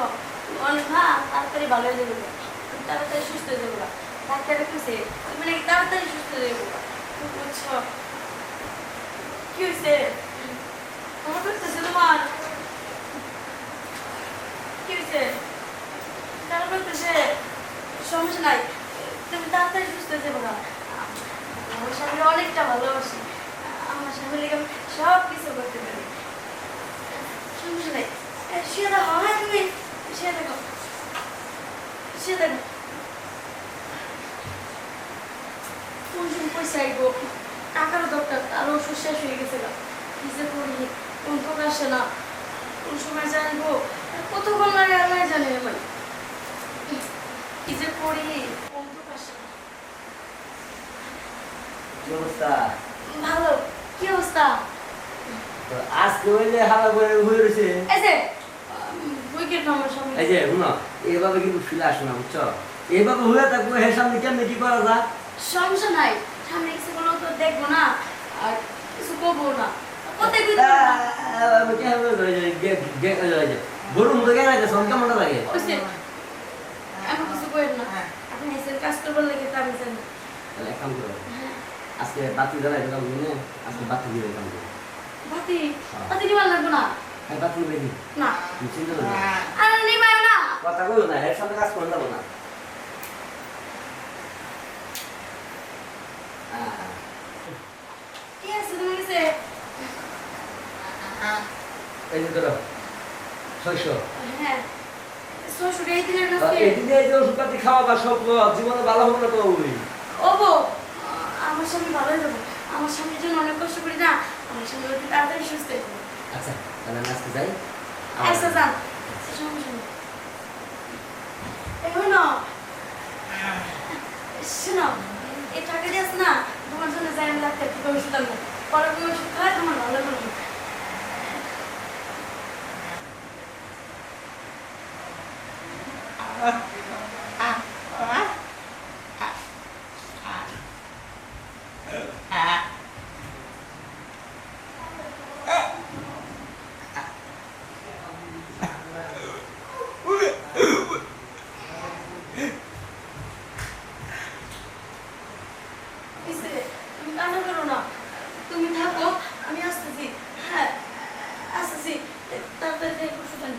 শোনো তাড়াতাড়ি ভালো হয়ে যাবে। তাড়াতাড়ি সুস্থ হয়ে যাবে ডাক্তারে কইছে তুমি নাকি তাড়াতাড়ি সুস্থ হয়ে যাবে বুঝছ? কি হয়েছে তোমার করতেছে তোমার কি হয়েছে তারা করতেছে সমস্যা নাই তুমি তাড়াতাড়ি সুস্থ হয়ে যাবে না আমার স্বামী অনেকটা ভালোবাসি আমার স্বামী লেগে আমি সব কিছু করতে পারি সমস্যা নাই এ, শুয়ে দেখো হ্যাঁ তুমি শুয়ে দেখো শুয়ে দেখো কোন সময় পয়সা আইবো টাকারও দরকার আর ওষুধ শেষ হয়ে গেছে কি যে করি কোন আসে না কোন সময় জানব? কতক্ষণ লাগে আল্লাহ জানে ভাই কি যে করি কোন আসে কি অবস্থা? ভালো। কি অবস্থা? আজকে হইলে হালা করে হয়ে রয়েছে এই যে উইকেট আমার সামনে। এই যে শুনো এইভাবে কিন্তু ফিলে আসো না বুঝছ? এইভাবে হয়ে থাকব এর সামনে কেমনি কি করা যায়? সমস্যা নাই। সামনে কিছু কোনো তো দেখব না। আর না। কোথায় কই আমি কেমন করে যাই গে- গে- এই যে, গরুর মতো গেলে আছে সব কেমন লাগে? এমন কিছু করেন না। আপনি এসে কাজ করবার লাগে তা আমি জানি তাহলে কাম করো। হ্যাঁ। আজকে বাতি জ্বালাই দিলাম বুঝলে আজকে বাতি দিয়ে কাম করো। বাতি? বাতি নিবার লাগবো না? হ্যাঁ বাতি বেরি না। চিন্তা করো। না। নিবাই না। কথা বলো না এর সাথে কাজ করে যাব না আহ, কি আছে তুমি কাছে এই যে ধরো। শস্য হ্যাঁ শ্বশুর এই দিনের তা কাছে এই দিনে এই যে ওষুধপাতি খাওয়া সব জীবনে ভালো হবে না তো ওবো আমার স্বামী ভালোই যাব আমার স্বামীর জন্য অনেক কষ্ট করি না আমার স্বামী অতি তাড়াতাড়ি সুস্থ আচ্ছা তাহলে আমি আজকে যাই। আচ্ছা যান। সমস্যা শোনো এই টাকা দিয়ে না তোমার জন্য যাই আমি ডাক্তার ওষুধ আনব। পরে তুমি ওষুধ খাওয়াই তোমার ভালো করব কিসে? তুমি কান্না করো না তুমি থাকো আমি আসতেছি হ্যাঁ আসতেছি তাড়াতাড়ি যাই ওষুধ আনি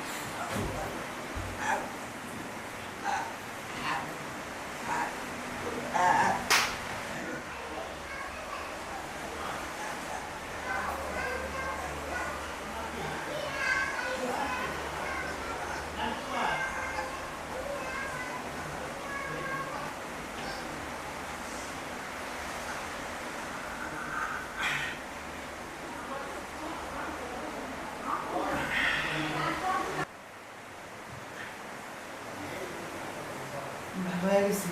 ভালো হয়ে গেছি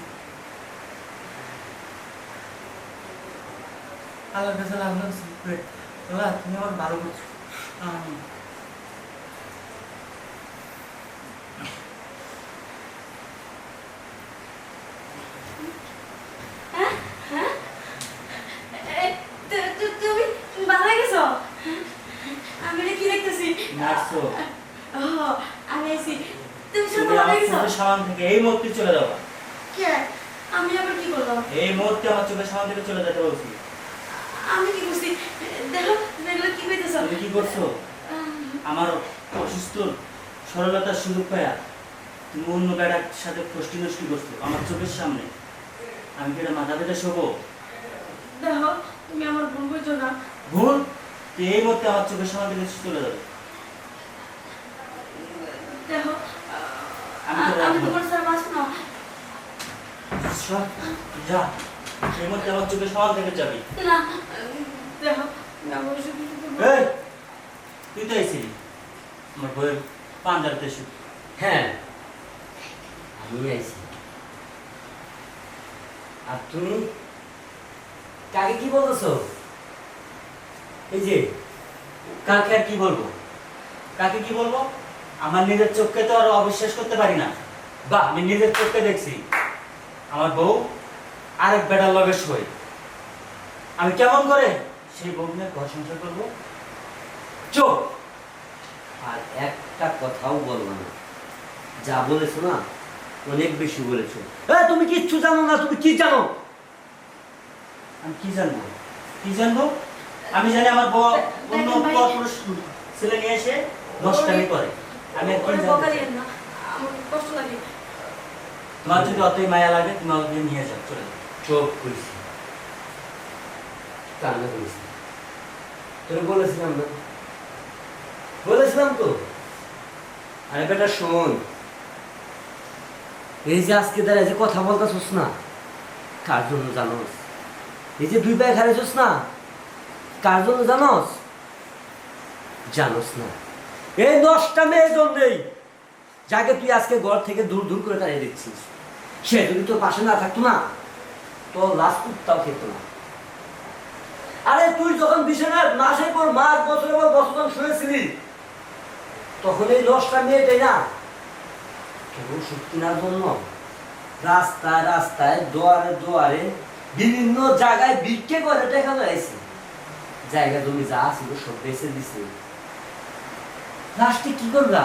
আল্লাহর কাছে লাভ আল্লাহ তুমি আমার ভালো করছ। হ্যাঁ? হ্যাঁ? আমি আমি আছি তুমি গেছো? থেকে এই মুহূর্তে চলে যাব। কে? আমি আবার কি করলাম? এই মুহূর্তে আমার চোখের সামনে থেকে চলে যেতে বলছি। আমি কি করছি? দেখো দেখল কি কইতেছ তুমি কি করছ? আমার অসুস্থ সরলতার সুযোগ পায়া তুমি অন্য বেড়ার সাথে ফষ্টি নষ্টি করছ আমার চোখের সামনে। আমি কি এটা মাথা পেতে শোবো? দেখো তুমি আমার ভুল বুঝছ না। ভুল? তো এই মুহূর্তে আমার চোখের সামনে থেকে চলে যাবে? দেখো আমি। তোমার সব, যা। এই আমার চোখের সামনে থেকে যাবি। না দেখো না বসে এই তুই তো আইছিলি। আমার বইয়ের পাঞ্জাবিতে এসে। হ্যাঁ আমি আইছি। আর তুমি কাকে কি বলতেছো? এই যে কাকে আর কি বলব? কাকে কি বলব? আমার নিজের চোখকে তো আর অবিশ্বাস করতে পারি না। বা আমি নিজের চোখকে দেখছি। আমার বউ আরেক বেটার লগে সই আমি কেমন করে সেই বউ নিয়ে ঘর সংসার করব? চোখ আর একটা কথাও বলব না। যা বলেছ না অনেক বেশি বলেছ। এ তুমি কিচ্ছু জানো না তুমি কি জানো? আমি কি জানব? কি জানব? আমি জানি আমার বউ অন্য ছেলে নিয়ে এসে নষ্টামি করে। আমি আর কি কষ্ট লাগে। মায়া লাগে, তুমি নিয়ে যাও, চলে। চোখ করেছি কান্না করেছি তোরে বলেছিলাম না। বলেছিলাম তো। আরে বেটা, শোন। এই যে আজকে দাঁড়ায় যে কথা বলতেছস না, কার জন্য জানোস? এই যে দুই পায়ে খারেছস না, কার জন্য জানোস? জানোস না। এই দশটা মেয়ের জন্যই যাকে তুই আজকে ঘর থেকে দূর দূর করে দাঁড়িয়ে দেখছিস সে যদি তোর পাশে না থাকতো না তো লাস্ট কুত্তাও খেত না। আরে তুই যখন বিছানার মাসের পর মাস, বছরের পর বছর শুয়েছিলি, তখন এই দশটা মেয়েটাই না। কেবল জন্য রাস্তায় রাস্তায়, দোয়ারে দোয়ারে, বিভিন্ন জায়গায় বিক্রি করে জায়গা, জমি যা ছিল সব বেঁচে দিছে। লাস্টে কি করলা?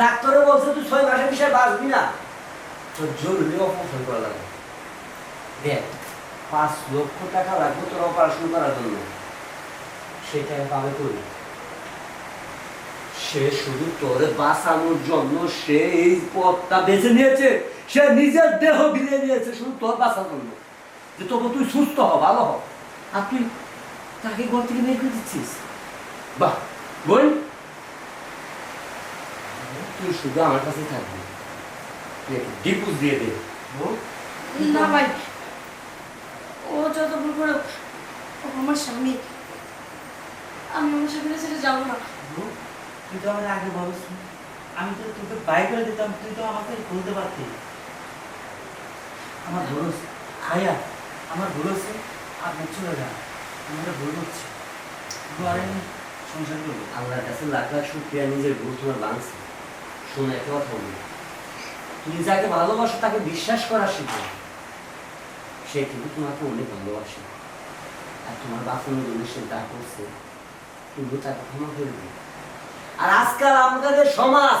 ডাক্তারও বলছে তুই ছয় মাসের বিষয়ে বাঁচবি না। তোর জরুরি অপারেশন করা লাগবে। দেখ, পাঁচ লক্ষ টাকা লাগবে তোর অপারেশন করার জন্য। সেটা আমি করি সে শুধু তোরে বাঁচানোর জন্য সে এই পথটা বেছে নিয়েছে। সে নিজের দেহ বিলিয়ে নিয়েছে, শুধু তোর বাঁচার জন্য। যে তবু তুই সুস্থ হ, ভালো হ। আর তুই তাকে ঘর থেকে বের করে দিচ্ছিস? বাহ বোন তুই শুধু আমার কাছে থাকবি। দিয়ে দে। না ভাই ও যত ভুল করে আমার স্বামী। আমি আমার স্বামীর ছেড়ে যাব না। তুই তো আমার আগে বলিস। আমি তো তোকে বাই করে দিতাম তুই তো আমাকে বলতে পারতি। আমার ভুল হচ্ছে। ভাইয়া আমার ভুল হচ্ছে। আপনি চলে যান। আমার ভুল হচ্ছে সংসার করব। আল্লাহর কাছে লাখ লাখ শুক্রিয়া নিজের ভুল তোমার শোনো একটা কথা বলি। যাকে ভালোবাসো, তাকে বিশ্বাস করা শিখো সে কিন্তু তোমাকে অনেক ভালোবাসে। আর তোমার বাঁচানোর জন্য সে যা করছে তুমি তাকে ক্ষমা করে আর আজকাল আমাদের সমাজ,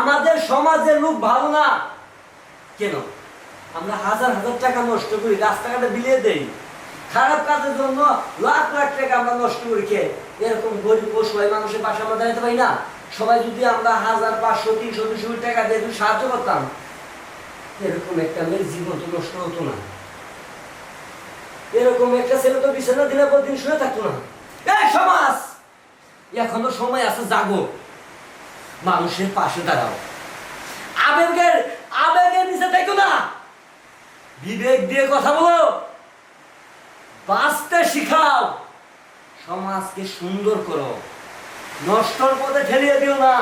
আমাদের সমাজের লোক ভালো না। কেন? আমরা হাজার হাজার টাকা নষ্ট করি, রাস্তাঘাটে বিলিয়ে দেই। খারাপ কাজের জন্য লাখ লাখ টাকা আমরা নষ্ট করি কে এরকম গরিব পশুয়াই মানুষের পাশে আমরা দাঁড়াতে পারি না। সবাই যদি আমরা হাজার পাঁচশো, তিনশো, দুশো টাকা দিয়ে সাহায্য করতাম, এরকম একটা মেয়ের জীবন তো নষ্ট হতো না। এরকম একটা ছেলে তো বিছানা দিনের পর দিন শুয়ে থাকতো না। এই সমাজ! এখনও সময় আছে, জাগো। মানুষের পাশে দাঁড়াও। আবেগের আবেগের নিচে দেখো না। বিবেক দিয়ে কথা বলো। বাঁচতে শিখাও। সমাজকে সুন্দর করো। নষ্টর পথে ঠেলিয়ে দিও না।